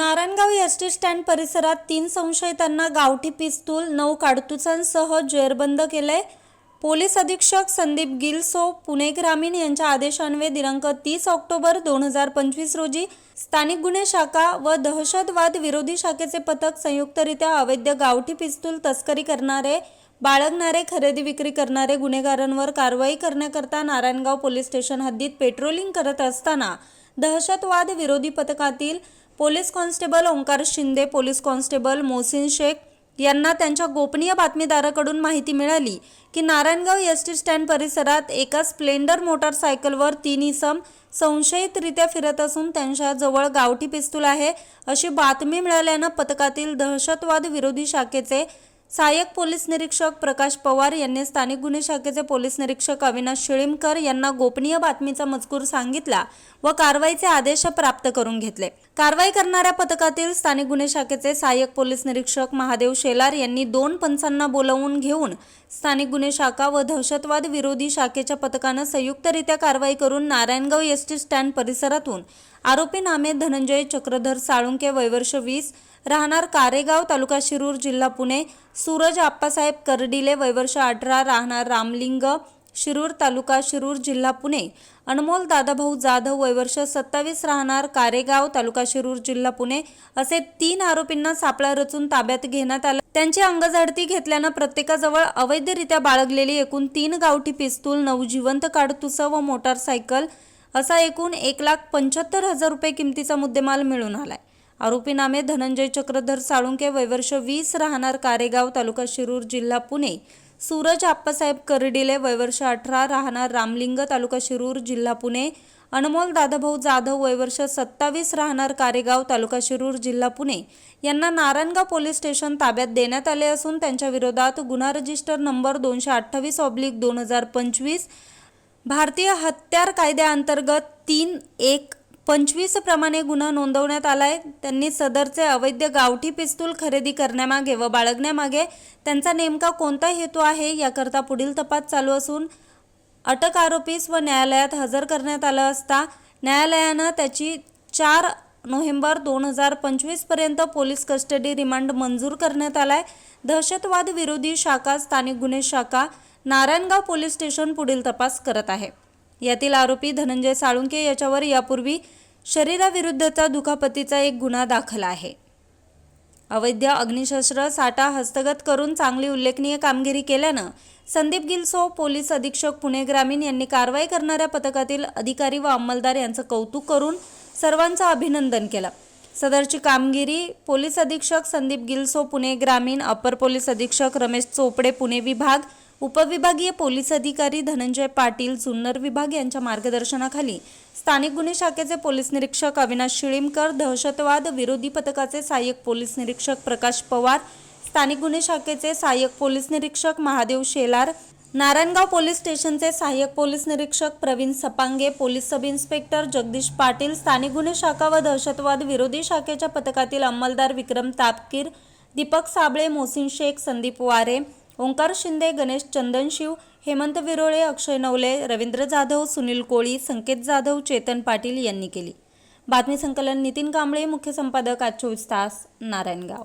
Narayangaon S T stand परिसरात तीन संशयितांना गावठी पिस्तूल नऊ काडतुसांसह जेरबंद केलंय. पोलीस अधीक्षक संदीप गिलसो पुणे ग्रामीण यांच्या आदेशान्वये दिनांक तीस ऑक्टोबर दोन हजार पंचवीस रोजी स्थानिक गुन्हे शाखा व दहशतवाद विरोधी शाखेचे पथक संयुक्तरित्या अवैध गावठी पिस्तूल तस्करी करणारे बाळगणारे खरेदी विक्री करणारे गुन्हेगारांवर कारवाई करण्याकरता नारायणगाव पोलीस स्टेशन हद्दीत पेट्रोलिंग करत असताना दहशतवाद विरोधी पथकातील police constable Omkar Shinde police constable Mohsin Shaikh यांना त्यांच्या गोपनीय बातमीदाराकडून माहिती मिळाली की नारायणगाव एस टी स्टँड परिसरात एका स्प्लेंडर मोटारसायकलवर तीन इसम संशयितरित्या फिरत असून त्यांच्याजवळ गावठी पिस्तूल आहे अशी बातमी मिळाल्यानं पथकातील दहशतवाद विरोधी शाखेचे सहाय्यक पोलीस निरीक्षक प्रकाश पवार यांनी स्थानिक गुन्हे शाखेचे पोलीस निरीक्षक अविनाश शिळीमकर यांना गोपनीय बातमीचा मजकूर सांगितला व कारवाईचे आदेश प्राप्त करून घेतले. कारवाई करणाऱ्या पथकातील स्थानिक गुन्हे शाखेचे सहाय्यक पोलीस निरीक्षक महादेव शेलार यांनी दोन पंचांना बोलावून घेऊन स्थानिक गुन्हे शाखा व दहशतवाद विरोधी शाखेच्या पथकानं संयुक्तरित्या कारवाई करून नारायणगाव एस टी स्टँड परिसरातून आरोपी नामे धनंजय चक्रधर साळुंके वयवर्ष वीस राहणार कारेगाव तालुका शिरूर जिल्हा पुणे. सूरज आप्पासाहेब करडिले वयवर्ष अठरा राहणार रामलिंग शिरूर तालुका शिरूर जिल्हा पुणे. अनमोल दादाभाऊ जाधव वयवर्ष सत्तावीस राहणार कारेगाव तालुका शिरूर जिल्हा पुणे. असे तीन आरोपींना सापळा रचून ताब्यात घेण्यात आलं. त्यांची अंगझडती घेतल्यानं प्रत्येकाजवळ अवैधरित्या बाळगलेली एकूण तीन गावठी पिस्तूल नऊ जिवंत काडतुसं व मोटारसायकल असा एकूण एक लाख पंच्याहत्तर हजार रुपये किमतीचा मुद्देमाल मिळून आलाय. आरोपी नामे धनंजय चक्रधर साळुंके वयवर्ष वीस राहणार कारेगाव तालुका शिरूर जिल्हा पुणे. सूरज आप्पासाहेब करडिले वयवर्ष अठरा राहणार रामलिंग तालुका शिरूर जिल्हा पुणे. अनमोल दादाभाऊ जाधव वयवर्ष सत्तावीस राहणार कारेगाव तालुका शिरूर जिल्हा पुणे. यांना नारायणगाव पोलीस स्टेशन ताब्यात देण्यात आले असून त्यांच्या विरोधात गुन्हा रजिस्टर नंबर दोनशे अठ्ठावीस ऑब्लिक दोन हजार पंचवीस भारतीय हत्यार कायद्याअंतर्गत तीन एक पंचवीस प्रमाणे गुन्हा नोंदवण्यात आलाय. त्यांनी सदरचे अवैध गावठी पिस्तूल खरेदी करण्यामागे व बाळगण्यामागे त्यांचा नेमका कोणता हेतू आहे याकरता पुढील तपास चालू असून अटक आरोपीस व न्यायालयात हजर करण्यात आलं असता न्यायालयानं त्याची चार नोव्हेंबर दोन हजार पंचवीसपर्यंत पोलीस कस्टडी रिमांड मंजूर करण्यात आलाय. दहशतवाद विरोधी शाखा स्थानिक गुन्हे शाखा नारायणगाव पोलीस स्टेशन पुढील तपास करत आहे. यातील आरोपी धनंजय साळुंके याच्यावर यापूर्वी शरीराविरुद्धचा दुखापतीचा एक गुन्हा दाखल आहे. अवैध अग्निशस्त्र साठा हस्तगत करून चांगली उल्लेखनीय कामगिरी केल्यानं संदीप गिलसो पोलीस अधीक्षक पुणे ग्रामीण यांनी कारवाई करणाऱ्या पथकातील अधिकारी व अंमलदार यांचं कौतुक करून सर्वांचं अभिनंदन केलं. सदरची कामगिरी पोलीस अधीक्षक संदीप गिलसो पुणे ग्रामीण अपर पोलीस अधीक्षक रमेश चोपडे पुणे विभाग उपविभागीय पोलीस अधिकारी धनंजय पाटील जुन्नर विभाग यांच्या मार्गदर्शनाखाली स्थानिक गुन्हे शाखेचे पोलीस निरीक्षक अविनाश शिळीमकर दहशतवाद विरोधी पथकाचे सहाय्यक पोलीस निरीक्षक प्रकाश पवार स्थानिक गुन्हे शाखेचे सहाय्यक पोलीस निरीक्षक महादेव शेलार नारायणगाव पोलीस स्टेशनचे सहाय्यक पोलीस निरीक्षक Pravin Sapange police sub inspector Jagdish Patil स्थानिक गुन्हे शाखा व दहशतवाद विरोधी शाखेच्या पथकातील अंमलदार विक्रम तापकीर दीपक साबळे मोहसिन शेख संदीप वारे ओंकार शिंदे गणेश चंदनशिव हेमंत विरोळे अक्षय नवले रवींद्र जाधव सुनील कोळी संकेत जाधव चेतन पाटील यांनी केली. बातमी संकलन नितीन कांबळे मुख्य संपादक आज चोवीस तास नारायणगाव.